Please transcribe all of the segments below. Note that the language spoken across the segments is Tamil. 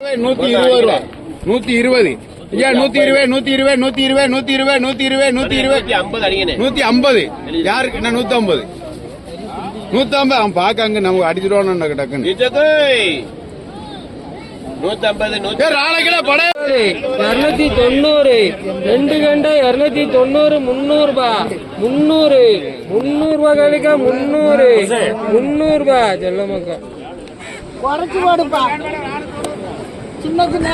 நூத்தி இருபது ரூபா. நூத்தி இருபது. ஐயா நூத்தி இருபது நூத்தி இருபது நூத்தி இருபது நூத்தி இருபது நூத்தி இருபது நூத்தி இருபது. நூத்தி ஐம்பது யாருக்கு? என்ன நூத்தி ஐம்பது? நூத்தி ஐம்பது. அவன் பாக்க அங்க நமக்கு அடிச்சிடுவானு டக்குன்னு. இருநூத்தி தொண்ணூறு. ரெண்டு கண்டா இருநூத்தி தொண்ணூறு முன்னூறு ரூபா முன்னூறு முன்னூறு ரூபாய்க்கு முன்னூறு முன்னூறு ரூபாய் செல்ல மக்கள் குறைச்சு போடுப்பா. சின்ன சின்ன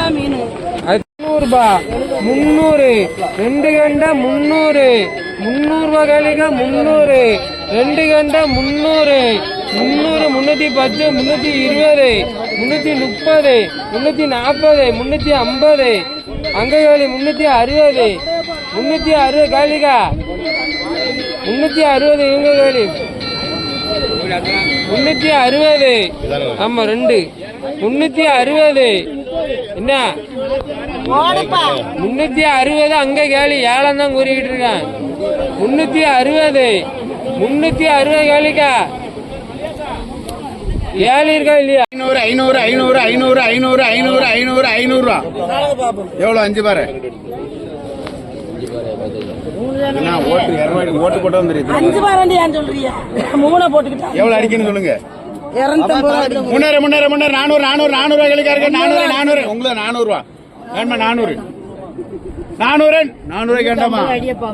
ரெண்டு கண்டை முந்நூறு. முந்நூறுபா கழிக்க முந்நூறு. ரெண்டு கண்டை முந்நூறு. முந்நூறு முந்நூற்றி பத்து முந்நூற்றி இருபது முந்நூற்றி முப்பது முந்நூற்றி நாற்பது முந்நூற்றி ஐம்பது. அங்ககாளி முந்நூற்றி அறுபது. முந்நூற்றி அறுபது காலிக்கா முந்நூற்றி அறுபது இவங்க முந்நூற்றி அறுபது. ஆமாம் ரெண்டு. முந்நூற்றி அறுபது. என்ன? முன்னூத்தி அறுபது அங்க கேளு ஏழம் தான் கூறிக்கிட்டு இருக்கான். முன்னூத்தி அறுபது முன்னூத்தி அறுபது கேளுக்கா. ஏழு இருக்கா இல்லையா? ஐநூறு ஐநூறு ஐநூறு ஐநூறு ஐநூறு ஐநூறு ஐநூறு ஐநூறு ரூபா. எவ்வளவு? அஞ்சு பாரு. ஓட்டு போட்டா வந்துருக்கு அஞ்சு ஏன் சொல்றியா மூணை போட்டுக்கிட்டா. எவ்வளவு அடிக்கணும் சொல்லுங்க. முன்னேற முன்னேற முன்னேற. நானூறு நானூறு நானூறு ரூபாய்க்கு இருக்க நானூறு நானூறு. உங்களுக்கு நானூறு ரூபா. வேணுமா நானூறு? நானூறு. நானூறு கேட்டோமா?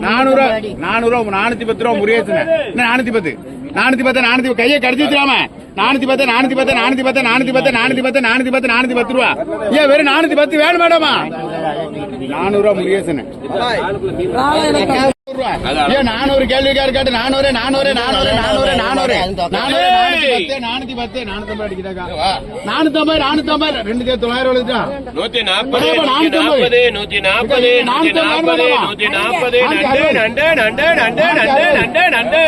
நானூறு நானூறு நானூத்தி பத்து ரூபா என்ன நானூத்தி பத்து? நானூத்தி பத்து நானூத்தி கையை கடிச்சு வச்சிடாம நானூத்தி பத்து நானூத்தி பத்து நானூத்தி பத்து நானூத்தி பத்து நானூத்தி பத்து நானூத்தி பத்து நானூத்தி பத்து ரூபா. ஏன் வெறும் நானூத்தி பத்து வேணும் மேடமா நானூறு ரூபா முறியாச்சுன்னு ஏன் நானூறு கேள்விக்காரு கேட்டு நானூறு நானூறு நானூறு நானூறு நானூறு. நானூறு நானூத்தி பத்து நானூத்தி ஐம்பது அடிக்குதாக்கா? நானூத்தி ஐம்பது நானூத்தி ஐம்பது ரெண்டு பேர் தொள்ளாயிரம் நூத்தி நாற்பது நூத்தி நாற்பது நூத்தி நாற்பது நூத்தி நாற்பது நூத்தி நாற்பது நண்டு நண்டு நண்டு நண்டு நண்டு நண்டு நண்டு.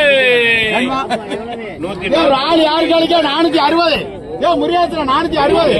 நூத்தி ஒரு ஆள் யாரு கேளுக்கா? நானூத்தி அறுபது. ஏன் முறியாச்சுல நானூத்தி அறுபது.